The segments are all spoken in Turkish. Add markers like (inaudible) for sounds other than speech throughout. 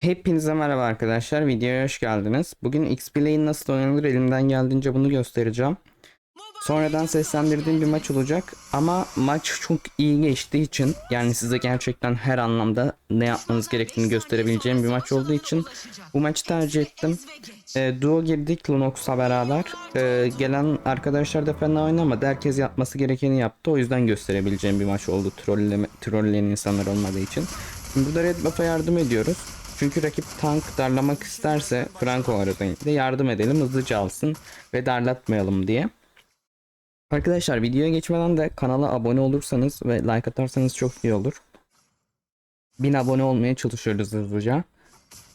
Hepinize merhaba arkadaşlar. Videoya hoş geldiniz. Bugün XP Lane nasıl oynanır elimden geldiğince bunu göstereceğim. Sonradan seslendirdiğim bir maç olacak ama maç çok iyi geçtiği için yani size gerçekten her anlamda ne yapmanız gerektiğini gösterebileceğim bir maç olduğu için bu maçı tercih ettim. E, duo girdik Lunox'la beraber. E, gelen arkadaşlar da fena oynamadı. Herkes yapması gerekeni yaptı. O yüzden gösterebileceğim bir maç oldu. Trolleme, trolleyen insanlar olmadığı için. Şimdi burada Red Buff'a yardım ediyoruz. Çünkü rakip tank darlamak isterse Franco arasında yardım edelim hızlıca alsın ve darlatmayalım diye. Arkadaşlar videoya geçmeden de kanala abone olursanız ve like atarsanız çok iyi olur. 1000 abone olmaya çalışıyoruz hızlıca.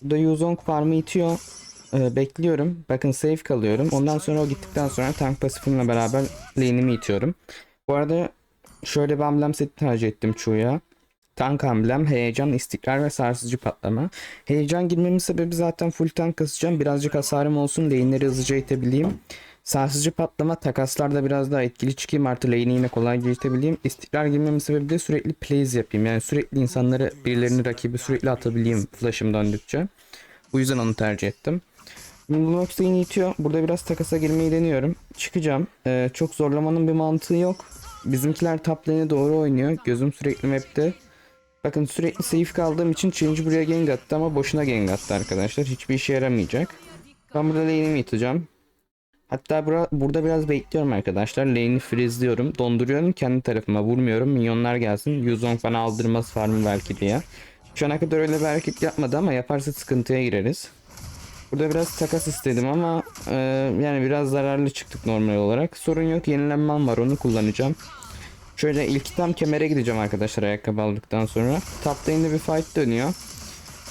Burada Yuzong farmı itiyor. Ee, bekliyorum. Bakın safe kalıyorum. Ondan sonra o gittikten sonra tank pasifimle beraber lane'imi itiyorum. Bu arada şöyle bir amblem seti tercih ettim Chu'ya. Tank amblem, heyecan, istikrar ve sarsıcı patlama. Heyecan girmemin sebebi zaten full tank kasacağım. Birazcık hasarım olsun, lane'leri hızlıca itebileyim. Sarsıcı patlama takaslarda biraz daha etkili çıkayım artı lane'i yine kolayca itebileyim. İstikrar girmemin sebebi de sürekli plays yapayım. Yani sürekli insanları birilerini rakibi sürekli atabileyim flash'ım döndükçe. Bu yüzden onu tercih ettim. Lunox yine itiyor. Burada biraz takasa girmeyi deniyorum. Çıkacağım. Ee, çok zorlamanın bir mantığı yok. Bizimkiler top lane'e doğru oynuyor. Gözüm sürekli map'te. Bakın sürekli safe kaldığım için Change buraya gank attı ama boşuna gank attı arkadaşlar. Hiçbir işe yaramayacak. Ben burada lane'imi iteceğim. Hatta bura, burada biraz bekliyorum arkadaşlar. Lane'i freeze'liyorum. Donduruyorum. Kendi tarafıma vurmuyorum. Minyonlar gelsin. Yuzong bana aldırmaz farmı belki diye. Şu ana kadar öyle bir hareket yapmadı ama yaparsa sıkıntıya gireriz. Burada biraz takas istedim ama e, yani biraz zararlı çıktık normal olarak. Sorun yok. Yenilenmem var. Onu kullanacağım. Şöyle ilk tam kemere gideceğim arkadaşlar ayakkabı aldıktan sonra. Top lane'de bir fight dönüyor.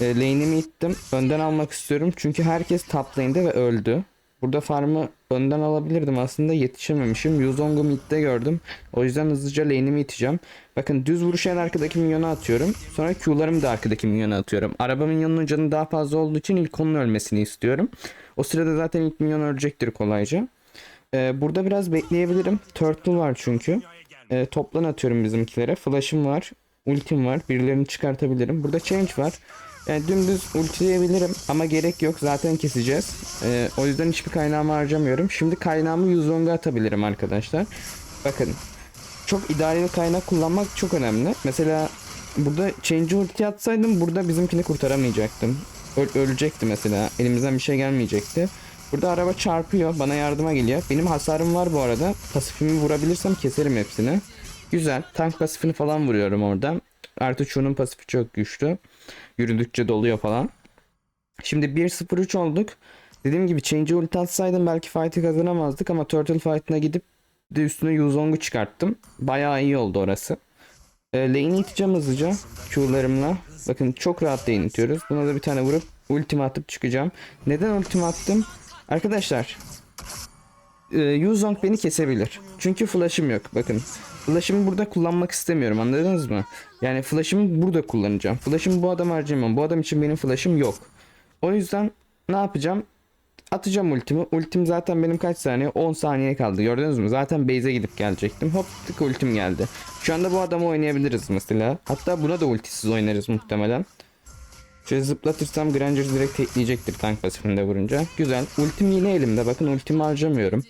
E, lane'imi ittim. Önden almak istiyorum. Çünkü herkes top lane'de ve öldü. Burada farmı önden alabilirdim aslında yetişememişim. Yuzong'u midde gördüm. O yüzden hızlıca lane'imi iteceğim. Bakın düz vuruş en arkadaki minyona atıyorum. Sonra Q'larımı da arkadaki minyona atıyorum. Araba minyonunun canı daha fazla olduğu için ilk onun ölmesini istiyorum. O sırada zaten ilk minyon ölecektir kolayca. Ee, burada biraz bekleyebilirim. Turtle var çünkü. Ee, toplan atıyorum bizimkilere. Flash'ım var. Ultim var. Birilerini çıkartabilirim. Burada change var. Yani dümdüz ultileyebilirim ama gerek yok. Zaten keseceğiz. Ee, o yüzden hiçbir kaynağımı harcamıyorum. Şimdi kaynağımı Yuzong'a atabilirim arkadaşlar. Bakın. Çok idareli kaynak kullanmak çok önemli. Mesela burada change ulti atsaydım burada bizimkini kurtaramayacaktım. Öl- ölecekti mesela. Elimizden bir şey gelmeyecekti. Burada araba çarpıyor. Bana yardıma geliyor. Benim hasarım var bu arada. Pasifimi vurabilirsem keserim hepsini. Güzel. Tank pasifini falan vuruyorum orada. Artı şunun pasifi çok güçlü. Yürüdükçe doluyor falan. Şimdi 1-0-3 olduk. Dediğim gibi Change'e ulti atsaydım belki fight'ı kazanamazdık ama Turtle fight'ına gidip de üstüne Yuzong'u çıkarttım. Bayağı iyi oldu orası. E, lane'i iteceğim hızlıca. Q'larımla. Bakın çok rahat lane itiyoruz. Buna da bir tane vurup ultime atıp çıkacağım. Neden ultime attım? Arkadaşlar e, Yuzong beni kesebilir. Çünkü flash'ım yok. Bakın. Flash'ımı burada kullanmak istemiyorum. Anladınız mı? Yani flash'ımı burada kullanacağım. Flash'ımı bu adam harcayamam. Bu adam için benim flash'ım yok. O yüzden ne yapacağım? Atacağım ultimi. Ultim zaten benim kaç saniye? 10 saniye kaldı. Gördünüz mü? Zaten base'e gidip gelecektim. Hop tık ultim geldi. Şu anda bu adamı oynayabiliriz mesela. Hatta buna da ultisiz oynarız muhtemelen. Şöyle zıplatırsam Granger direkt tekleyecektir tank pasifinde vurunca. Güzel. Ultim yine elimde. Bakın ultimi harcamıyorum.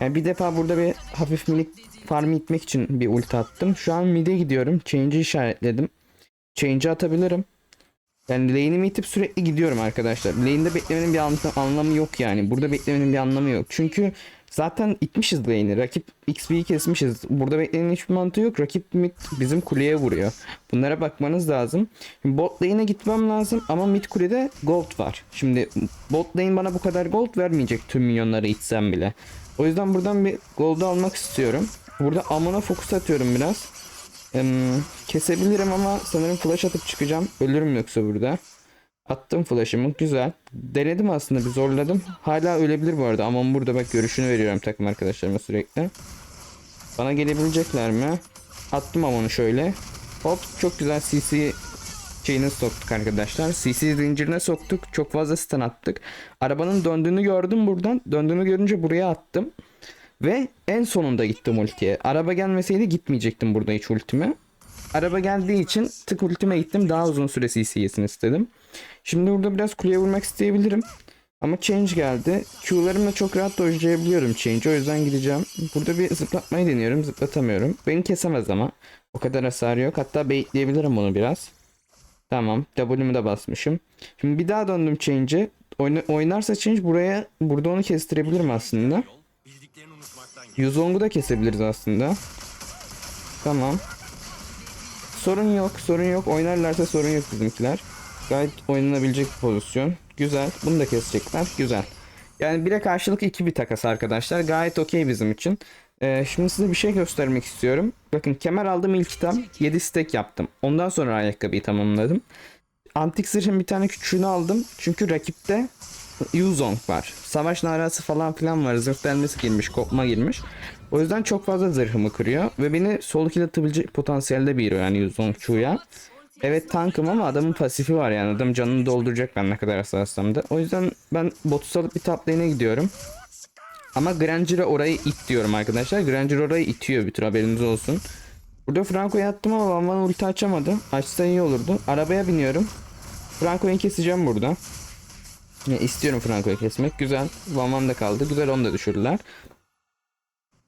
Yani bir defa burada bir hafif minik farm itmek için bir ulti attım. Şu an mid'e gidiyorum. Change'i işaretledim. Change'i atabilirim. Yani lane'imi itip sürekli gidiyorum arkadaşlar. Lane'de beklemenin bir anla- anlamı yok yani. Burada beklemenin bir anlamı yok. Çünkü zaten itmişiz lane'i. Rakip XP'yi kesmişiz. Burada beklemenin hiçbir mantığı yok. Rakip mid bizim kuleye vuruyor. Bunlara bakmanız lazım. Şimdi bot lane'e gitmem lazım ama mid kulede gold var. Şimdi bot lane bana bu kadar gold vermeyecek tüm minyonları itsem bile. O yüzden buradan bir gold'u almak istiyorum. Burada amına fokus atıyorum biraz. Em, kesebilirim ama sanırım flash atıp çıkacağım. Ölürüm yoksa burada. Attım flash'ımı. Güzel. Denedim aslında bir zorladım. Hala ölebilir bu arada. Ama burada bak görüşünü veriyorum takım arkadaşlarıma sürekli. Bana gelebilecekler mi? Attım ama onu şöyle. Hop çok güzel CC şeyine soktuk arkadaşlar. CC zincirine soktuk. Çok fazla stun attık. Arabanın döndüğünü gördüm buradan. Döndüğünü görünce buraya attım. Ve en sonunda gittim ultiye. Araba gelmeseydi gitmeyecektim burada hiç ultime. Araba geldiği için tık ultime gittim. Daha uzun süre CC yesin istedim. Şimdi burada biraz kuleye vurmak isteyebilirim. Ama change geldi. Q'larımla çok rahat dojlayabiliyorum change. O yüzden gideceğim. Burada bir zıplatmayı deniyorum. Zıplatamıyorum. Beni kesemez ama. O kadar hasarı yok. Hatta baitleyebilirim bunu biraz. Tamam. W'mu da basmışım. Şimdi bir daha döndüm change'e. Oyna- oynarsa change buraya burada onu kestirebilirim aslında. Yuzong'u da kesebiliriz aslında. Tamam. Sorun yok, sorun yok. Oynarlarsa sorun yok bizimkiler. Gayet oynanabilecek bir pozisyon. Güzel. Bunu da kesecekler. Güzel. Yani bire karşılık iki bir takas arkadaşlar. Gayet okey bizim için. Ee, şimdi size bir şey göstermek istiyorum. Bakın kemer aldım ilk item. 7 stack yaptım. Ondan sonra ayakkabıyı tamamladım. Antik zırhın bir tane küçüğünü aldım. Çünkü rakipte Yuzong var. Savaş narası falan filan var. Zırh delmesi girmiş, kopma girmiş. O yüzden çok fazla zırhımı kırıyor. Ve beni solo kill atabilecek potansiyelde bir yani Yuzong Chu'ya. Evet tankım ama adamın pasifi var yani. Adam canını dolduracak ben ne kadar hassasam da. O yüzden ben botu salıp bir top lane'e gidiyorum. Ama Granger'a orayı it diyorum arkadaşlar. Granger orayı itiyor bir tür haberiniz olsun. Burada Franco'yu attım ama Van Van ulti açamadı. Açsa iyi olurdu. Arabaya biniyorum. Franco'yu keseceğim burada. Ya, istiyorum Franco'yu kesmek. Güzel. Van Van da kaldı. Güzel onu da düşürdüler.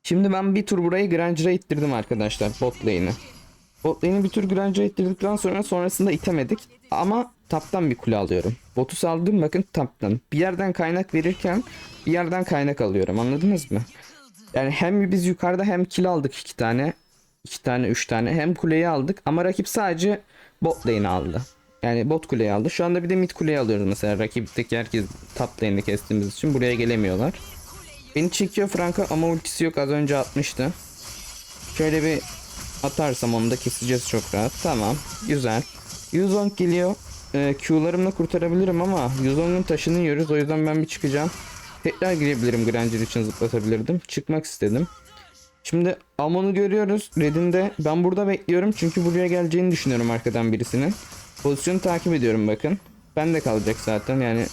Şimdi ben bir tur burayı Granger'a ittirdim arkadaşlar. Bot lane'i. Bot lane'i bir tur Granger'a ittirdikten sonra sonrasında itemedik. Ama taptan bir kule alıyorum. Botu saldım bakın taptan. Bir yerden kaynak verirken bir yerden kaynak alıyorum. Anladınız mı? Yani hem biz yukarıda hem kill aldık iki tane. iki tane üç tane. Hem kuleyi aldık ama rakip sadece bot lane aldı. Yani bot kuleyi aldı. Şu anda bir de mid kuleyi alıyoruz mesela. Rakipteki herkes top lane'de kestiğimiz için buraya gelemiyorlar. Beni çekiyor Franka ama ultisi yok az önce atmıştı. Şöyle bir atarsam onu da keseceğiz çok rahat. Tamam güzel. Yuzong geliyor. Ee, Q'larımla kurtarabilirim ama Yuzong'un taşını yiyoruz o yüzden ben bir çıkacağım. Tekrar girebilirim Granger için zıplatabilirdim. Çıkmak istedim. Şimdi Amon'u görüyoruz. Red'inde ben burada bekliyorum çünkü buraya geleceğini düşünüyorum arkadan birisinin. Pozisyonu takip ediyorum bakın. Ben de kalacak zaten yani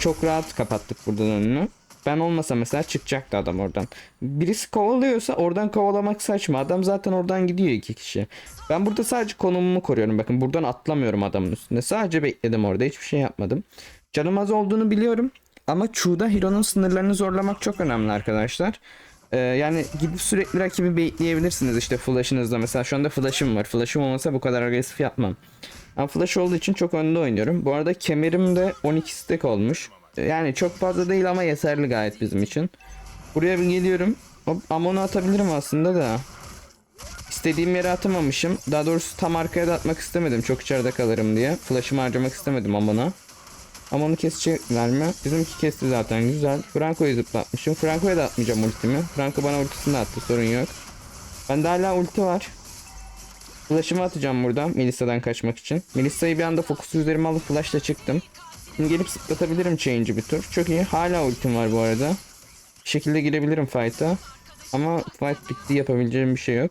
çok rahat kapattık buradan önünü. Ben olmasa mesela çıkacaktı adam oradan. Birisi kovalıyorsa oradan kovalamak saçma. Adam zaten oradan gidiyor iki kişi. Ben burada sadece konumumu koruyorum. Bakın buradan atlamıyorum adamın üstünde. Sadece bekledim orada. Hiçbir şey yapmadım. Canım az olduğunu biliyorum. Ama Chu'da Hero'nun sınırlarını zorlamak çok önemli arkadaşlar. Ee, yani gidip sürekli rakibi baitleyebilirsiniz işte flash'ınızda. Mesela şu anda flash'ım var. Flash'ım olmasa bu kadar agresif yapmam. Ama flash olduğu için çok önde oynuyorum. Bu arada kemerim de 12 stack olmuş. Yani çok fazla değil ama yeterli gayet bizim için. Buraya bir geliyorum. Hop, Amon'u atabilirim aslında da. İstediğim yere atamamışım. Daha doğrusu tam arkaya da atmak istemedim. Çok içeride kalırım diye. Flash'ımı harcamak istemedim Amon'a. Amon'u kesecekler mi? Bizimki kesti zaten güzel. Franco'yu zıplatmışım. Franco'ya da atmayacağım ultimi. Franco bana ultisini attı sorun yok. Bende hala ulti var. Flash'ımı atacağım buradan Melisa'dan kaçmak için. Melisa'yı bir anda fokusu üzerime alıp flash'la çıktım. Gelip zıplatabilirim change'i bir tur. Çok iyi. Hala ultim var bu arada. Bir şekilde girebilirim fight'a. Ama fight bitti yapabileceğim bir şey yok.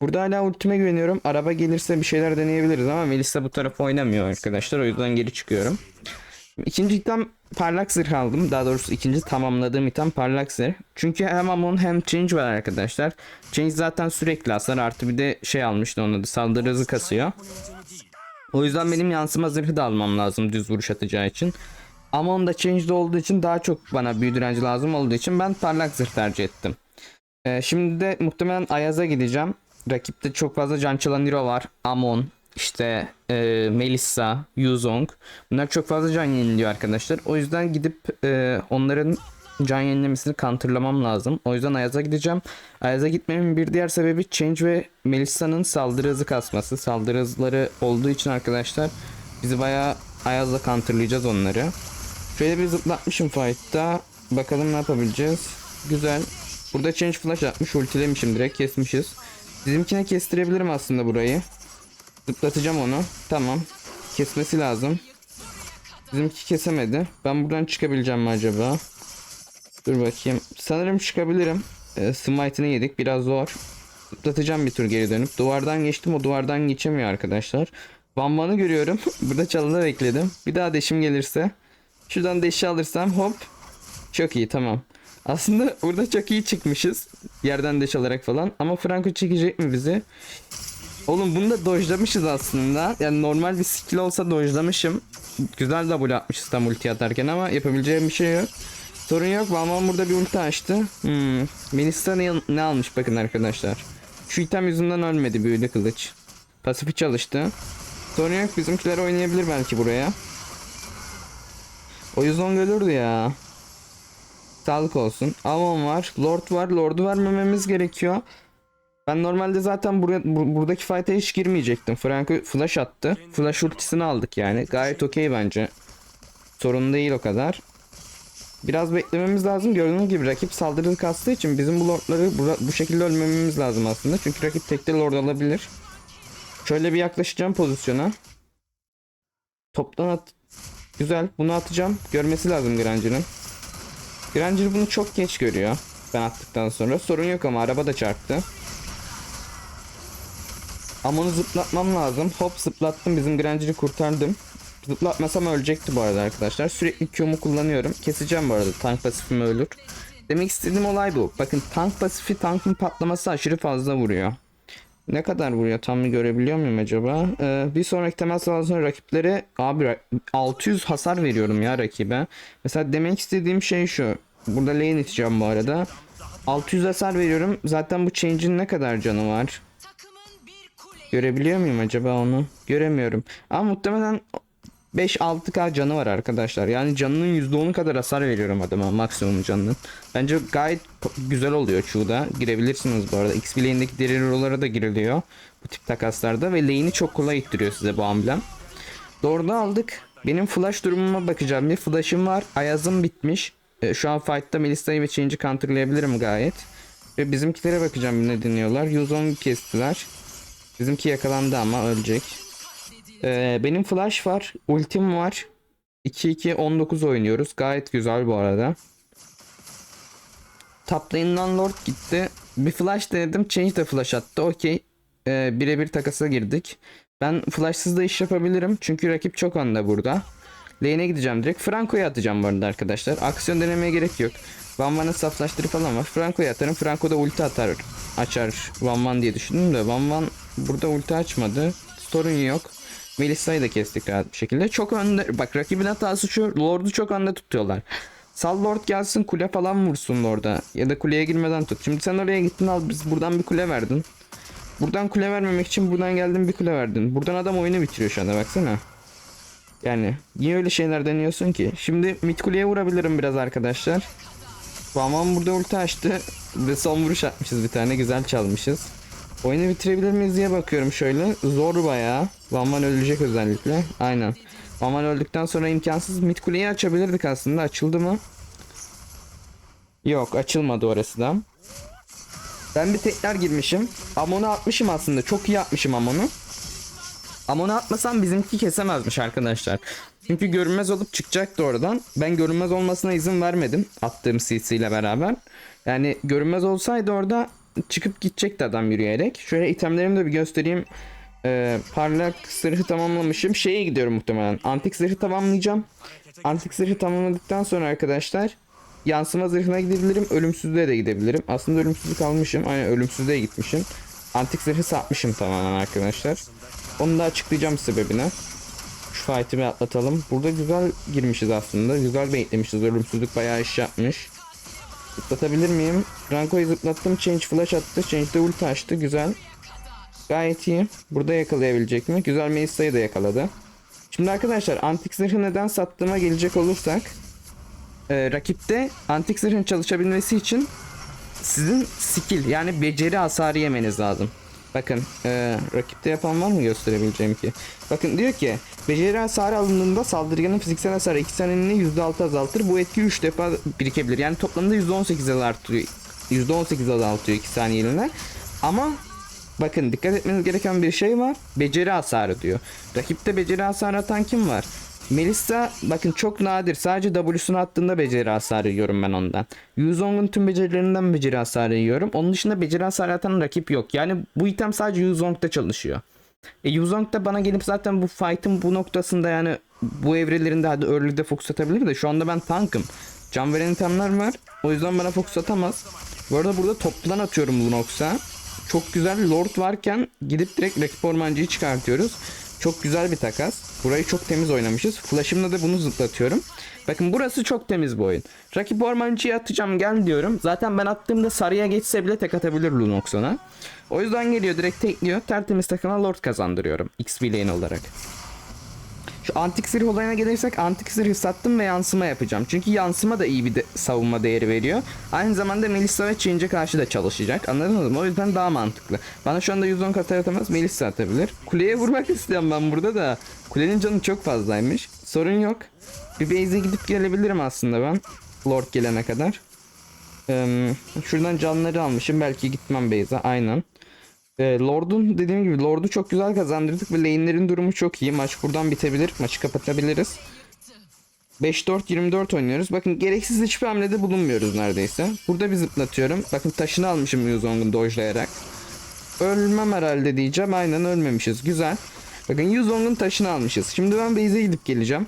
Burada hala ultime güveniyorum. Araba gelirse bir şeyler deneyebiliriz ama Melisa bu tarafa oynamıyor arkadaşlar. O yüzden geri çıkıyorum. İkinci item parlak zırh aldım. Daha doğrusu ikinci tamamladığım item parlak zırh. Çünkü hem Amon hem Change var arkadaşlar. Change zaten sürekli hasar artı bir de şey almıştı onun adı saldırı hızı kasıyor. O yüzden benim yansıma zırhı da almam lazım düz vuruş atacağı için. Amon da Change'de olduğu için daha çok bana büyü direnci lazım olduğu için ben parlak zırh tercih ettim. Ee, şimdi de muhtemelen Ayaz'a gideceğim. Rakipte çok fazla can çalan hero var. Amon, işte e, Melissa, Yuzong. Bunlar çok fazla can yeniliyor arkadaşlar. O yüzden gidip e, onların can yenilemesini counterlamam lazım. O yüzden Ayaz'a gideceğim. Ayaz'a gitmemin bir diğer sebebi Change ve Melissa'nın saldırı hızı kasması. Saldırı hızları olduğu için arkadaşlar bizi bayağı Ayaz'la counterlayacağız onları. Şöyle bir zıplatmışım fight'ta. Bakalım ne yapabileceğiz. Güzel. Burada change flash atmış. Ultilemişim direkt kesmişiz. Bizimkine kestirebilirim aslında burayı. Zıplatacağım onu. Tamam. Kesmesi lazım. Bizimki kesemedi. Ben buradan çıkabileceğim mi acaba? Dur bakayım. Sanırım çıkabilirim. E, Smite'ını yedik. Biraz zor. Zıplatacağım bir tur geri dönüp. Duvardan geçtim. O duvardan geçemiyor arkadaşlar. Van Van'ı görüyorum. (laughs) Burada çalıda bekledim. Bir daha deşim gelirse. Şuradan deşi alırsam hop. Çok iyi tamam. Aslında burada çok iyi çıkmışız. Yerden deş alarak falan. Ama Franco çekecek mi bizi? Oğlum bunu da dojlamışız aslında. Yani normal bir skill olsa dojlamışım. Güzel double atmışız tam ulti atarken ama yapabileceğim bir şey yok. Sorun yok. Valman burada bir ulti açtı. Hmm. Melissa ne, ne almış bakın arkadaşlar. Şu item yüzünden ölmedi büyülü kılıç. Pasifi çalıştı. Sorun yok bizimkiler oynayabilir belki buraya. O yüzden ölürdü ya. Sağlık olsun. Amon var. Lord var. Lord'u vermememiz gerekiyor. Ben normalde zaten buraya, bu- buradaki fight'a hiç girmeyecektim. Franco flash attı. Flash ultisini aldık yani. Gayet okey bence. Sorun değil o kadar. Biraz beklememiz lazım. Gördüğünüz gibi rakip saldırı kastığı için bizim bu lordları bu şekilde ölmememiz lazım aslında. Çünkü rakip tekte lord alabilir. Şöyle bir yaklaşacağım pozisyona. Toptan at. Güzel. Bunu atacağım. Görmesi lazım Grancı'nın. Granger bunu çok geç görüyor. Ben attıktan sonra. Sorun yok ama araba da çarptı. Ama onu zıplatmam lazım. Hop zıplattım. Bizim Granger'ı kurtardım. Zıplatmasam ölecekti bu arada arkadaşlar. Sürekli Q'mu kullanıyorum. Keseceğim bu arada. Tank pasifim ölür. Demek istediğim olay bu. Bakın tank pasifi tankın patlaması aşırı fazla vuruyor. Ne kadar vuruyor tam bir görebiliyor muyum acaba? Ee, bir sonraki saldırı sonra rakiplere abi ra- 600 hasar veriyorum ya rakibe. Mesela demek istediğim şey şu. Burada lane iteceğim bu arada. 600 hasar veriyorum. Zaten bu change'in ne kadar canı var? Görebiliyor muyum acaba onu? Göremiyorum. Ama muhtemelen 5-6k canı var arkadaşlar. Yani canının %10'u kadar hasar veriyorum adama maksimum canının. Bence gayet güzel oluyor Q'da. Girebilirsiniz bu arada. XP lane'deki diğer hero'lara da giriliyor. Bu tip takaslarda ve lane'i çok kolay ittiriyor size bu amblem. Doğru aldık. Benim flash durumuma bakacağım. Bir flash'ım var. Ayaz'ım bitmiş. E, şu an fight'ta Melissa'yı ve Change'i counterlayabilirim gayet. Ve bizimkilere bakacağım ne deniyorlar. 110 kestiler. Bizimki yakalandı ama ölecek. Ee, benim flash var. Ultim var. 2-2-19 oynuyoruz. Gayet güzel bu arada. Top lane'dan Lord gitti. Bir flash denedim. Change de flash attı. Okey. Ee, birebir takasa girdik. Ben flashsız da iş yapabilirim. Çünkü rakip çok önde burada. Lane'e gideceğim direkt. Franco'ya atacağım bu arada arkadaşlar. Aksiyon denemeye gerek yok. Van Van'ın saflaştırı falan var. Franco'ya atarım. Franco da ulti atar. Açar Van Van diye düşündüm de Van Van burada ulti açmadı. Sorun yok. Melissa'yı da kestik rahat bir şekilde. Çok önde. Bak rakibin hatası şu. Lord'u çok önde tutuyorlar. Sal Lord gelsin kule falan vursun Lord'a. Ya da kuleye girmeden tut. Şimdi sen oraya gittin al biz buradan bir kule verdin. Buradan kule vermemek için buradan geldin bir kule verdin. Buradan adam oyunu bitiriyor şu anda baksana. Yani niye öyle şeyler deniyorsun ki? Şimdi mid kuleye vurabilirim biraz arkadaşlar. Vaman burada ulti açtı ve son vuruş atmışız bir tane güzel çalmışız. Oyunu bitirebilir miyiz diye bakıyorum şöyle. Zor bayağı. Vaman ölecek özellikle. Aynen. Vaman öldükten sonra imkansız mid kuleyi açabilirdik aslında. Açıldı mı? Yok açılmadı orası da. Ben bir tekrar girmişim. Amon'u atmışım aslında. Çok iyi atmışım Amon'u. Amon'u atmasam bizimki kesemezmiş arkadaşlar. Çünkü görünmez olup çıkacaktı oradan. Ben görünmez olmasına izin vermedim. Attığım CC ile beraber. Yani görünmez olsaydı orada çıkıp gidecekti adam yürüyerek. Şöyle itemlerimi de bir göstereyim. Ee, parlak zırhı tamamlamışım. Şeye gidiyorum muhtemelen. Antik zırhı tamamlayacağım. Antik zırhı tamamladıktan sonra arkadaşlar yansıma zırhına gidebilirim. Ölümsüzlüğe de gidebilirim. Aslında ölümsüzlük almışım. Aynen ölümsüzlüğe gitmişim. Antik zırhı satmışım tamamen arkadaşlar. Onu da açıklayacağım sebebini. Şu fight'i bir atlatalım. Burada güzel girmişiz aslında. Güzel baitlemişiz. Ölümsüzlük bayağı iş yapmış. Zıplatabilir miyim? Franco'yu zıplattım. Change flash attı. Change de ulti açtı. Güzel. Gayet iyi. Burada yakalayabilecek mi? Güzel Melissa'yı da yakaladı. Şimdi arkadaşlar antik zırhı neden sattığıma gelecek olursak e, rakipte antik zırhın çalışabilmesi için sizin skill yani beceri hasarı yemeniz lazım. Bakın e, rakipte yapan var mı gösterebileceğim ki? Bakın diyor ki beceri hasarı alındığında saldırganın fiziksel hasarı 2 saniyeliğine %6 azaltır. Bu etki 3 defa birikebilir. Yani toplamda %18 azaltıyor. %18 azaltıyor 2 saniyeliğine. Ama Bakın dikkat etmeniz gereken bir şey var. Beceri hasarı diyor. Rakipte beceri hasarı atan kim var? Melissa bakın çok nadir. Sadece W'sunu attığında beceri hasarı yiyorum ben ondan. Yuzong'un tüm becerilerinden beceri hasarı yiyorum. Onun dışında beceri hasarı atan rakip yok. Yani bu item sadece Yuzong'da çalışıyor. E Yuzong da bana gelip zaten bu fight'ın bu noktasında yani bu evrelerinde hadi early'de fokus atabilir de şu anda ben tankım. Can veren itemler var. O yüzden bana fokus atamaz. Bu arada burada toplan atıyorum Lunox'a. çok güzel lord varken gidip direkt rakip ormancıyı çıkartıyoruz. Çok güzel bir takas. Burayı çok temiz oynamışız. Flash'ımla da bunu zıplatıyorum. Bakın burası çok temiz bir oyun. Rakip ormancıyı atacağım gel diyorum. Zaten ben attığımda sarıya geçse bile tek atabilir Lunox ona. O yüzden geliyor direkt tekliyor. Tertemiz takıma lord kazandırıyorum. Lane olarak. Şu antik zırh olayına gelirsek antik zırhı sattım ve yansıma yapacağım. Çünkü yansıma da iyi bir de- savunma değeri veriyor. Aynı zamanda Melissa ve Change'e karşı da çalışacak. Anladınız mı? O yüzden daha mantıklı. Bana şu anda 110 katı atamaz Melissa atabilir. Kuleye vurmak (laughs) istiyorum ben burada da. Kulenin canı çok fazlaymış. Sorun yok. Bir base'e gidip gelebilirim aslında ben. Lord gelene kadar. Ee, şuradan canları almışım. Belki gitmem base'e. Aynen. Ee, Lord'un dediğim gibi Lord'u çok güzel kazandırdık ve lane'lerin durumu çok iyi. Maç buradan bitebilir. Maçı kapatabiliriz. 5-4-24 oynuyoruz. Bakın gereksiz hiçbir hamlede bulunmuyoruz neredeyse. Burada bir zıplatıyorum. Bakın taşını almışım Yuzong'un dojlayarak. Ölmem herhalde diyeceğim. Aynen ölmemişiz. Güzel. Bakın Yuzong'un taşını almışız. Şimdi ben base'e gidip geleceğim.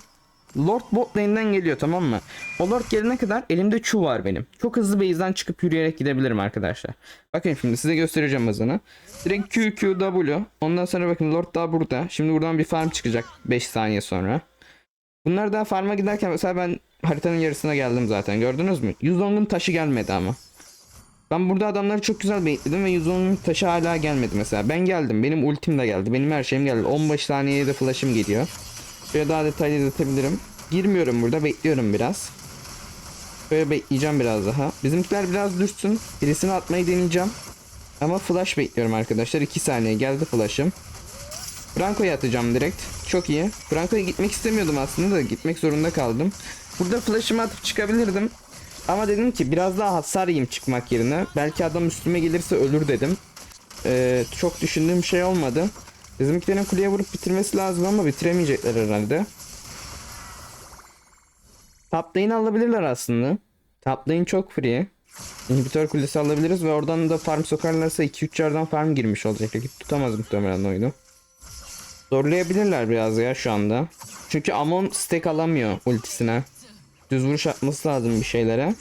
Lord bot lane'den geliyor tamam mı? O Lord gelene kadar elimde Chu var benim. Çok hızlı base'den çıkıp yürüyerek gidebilirim arkadaşlar. Bakın şimdi size göstereceğim hızını. Direkt Q, Q, W. Ondan sonra bakın Lord daha burada. Şimdi buradan bir farm çıkacak 5 saniye sonra. Bunlar daha farma giderken mesela ben haritanın yarısına geldim zaten gördünüz mü? Yuzong'un taşı gelmedi ama. Ben burada adamları çok güzel baitledim ve Yuzong'un taşı hala gelmedi mesela. Ben geldim benim ultim de geldi benim her şeyim geldi. 15 saniyede de flash'ım geliyor. Şöyle daha detaylı izletebilirim. Girmiyorum burada bekliyorum biraz. Böyle bekleyeceğim biraz daha. Bizimkiler biraz düşsün. Birisini atmayı deneyeceğim. Ama flash bekliyorum arkadaşlar. 2 saniye geldi flash'ım. Franco'yu atacağım direkt. Çok iyi. Franco'ya gitmek istemiyordum aslında da gitmek zorunda kaldım. Burada flash'ımı atıp çıkabilirdim. Ama dedim ki biraz daha hasar yiyeyim çıkmak yerine. Belki adam üstüme gelirse ölür dedim. Ee, çok düşündüğüm şey olmadı. Bizimkilerin kuleye vurup bitirmesi lazım ama bitiremeyecekler herhalde. Top lane alabilirler aslında. Top lane çok free. İnhibitör kulesi alabiliriz ve oradan da farm sokarlarsa 2-3 yerden farm girmiş olacak. Rakip tutamaz muhtemelen oyunu. Zorlayabilirler biraz ya şu anda. Çünkü Amon stack alamıyor ultisine. Düz vuruş atması lazım bir şeylere.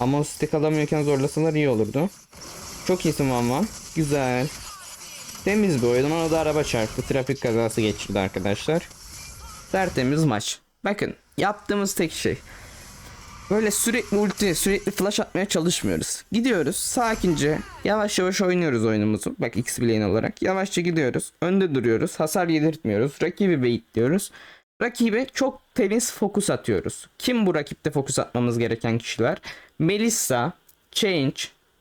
Amon stack alamıyorken zorlasalar iyi olurdu. Çok iyisin Van Van. Güzel. Temiz bir oyun. Ona da araba çarptı. Trafik kazası geçirdi arkadaşlar. Tertemiz maç. Bakın yaptığımız tek şey. Böyle sürekli ulti, sürekli flash atmaya çalışmıyoruz. Gidiyoruz sakince, yavaş yavaş oynuyoruz oyunumuzu. Bak X lane olarak. Yavaşça gidiyoruz. Önde duruyoruz. Hasar yedirtmiyoruz. Rakibi baitliyoruz. Rakibe çok temiz fokus atıyoruz. Kim bu rakipte fokus atmamız gereken kişiler? Melissa, Change,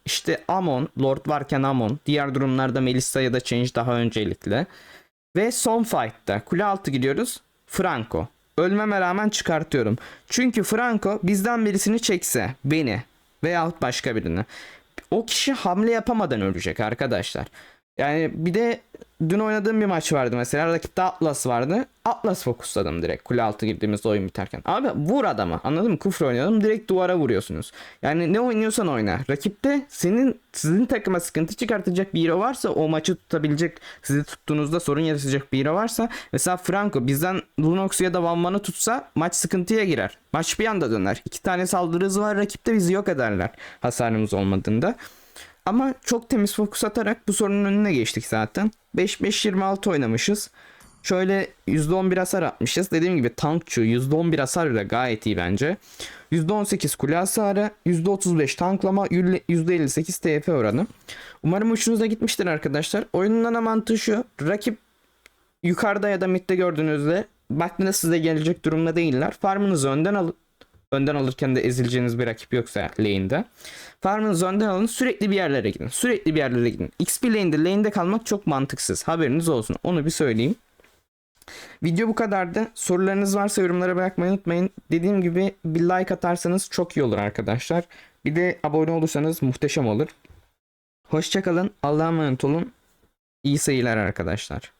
işte Amon, Lord varken Amon. Diğer durumlarda Melissa ya da Change daha öncelikli. Ve son fight'ta kule altı gidiyoruz. Franco. Ölmeme rağmen çıkartıyorum. Çünkü Franco bizden birisini çekse beni veyahut başka birini. O kişi hamle yapamadan ölecek arkadaşlar. Yani bir de dün oynadığım bir maç vardı mesela. Rakipte Atlas vardı. Atlas fokusladım direkt kule altı girdiğimiz oyun biterken. Abi vur adamı anladın mı? Kufra oynayalım direkt duvara vuruyorsunuz. Yani ne oynuyorsan oyna. Rakipte senin sizin takıma sıkıntı çıkartacak bir hero varsa o maçı tutabilecek sizi tuttuğunuzda sorun yaratacak bir hero varsa mesela Franco bizden Lunox'u ya da Van Van'ı tutsa maç sıkıntıya girer. Maç bir anda döner. İki tane saldırı hızı var rakipte bizi yok ederler hasarımız olmadığında. Ama çok temiz fokus atarak bu sorunun önüne geçtik zaten. 5-5-26 oynamışız. Şöyle %11 hasar atmışız. Dediğim gibi tankçu %11 hasar da gayet iyi bence. %18 kule hasarı, %35 tanklama, %58 TF oranı. Umarım hoşunuza gitmiştir arkadaşlar. Oyunun ana mantığı şu. Rakip yukarıda ya da midde gördüğünüzde baktığınız size gelecek durumda değiller. Farmınızı önden alın. Önden alırken de ezileceğiniz bir rakip yoksa lane'de. Farmınızı önden alın sürekli bir yerlere gidin. Sürekli bir yerlere gidin. XP lane'de lane'de kalmak çok mantıksız. Haberiniz olsun. Onu bir söyleyeyim. Video bu kadardı. Sorularınız varsa yorumlara bırakmayı unutmayın. Dediğim gibi bir like atarsanız çok iyi olur arkadaşlar. Bir de abone olursanız muhteşem olur. Hoşçakalın. Allah'a emanet olun. İyi seyirler arkadaşlar.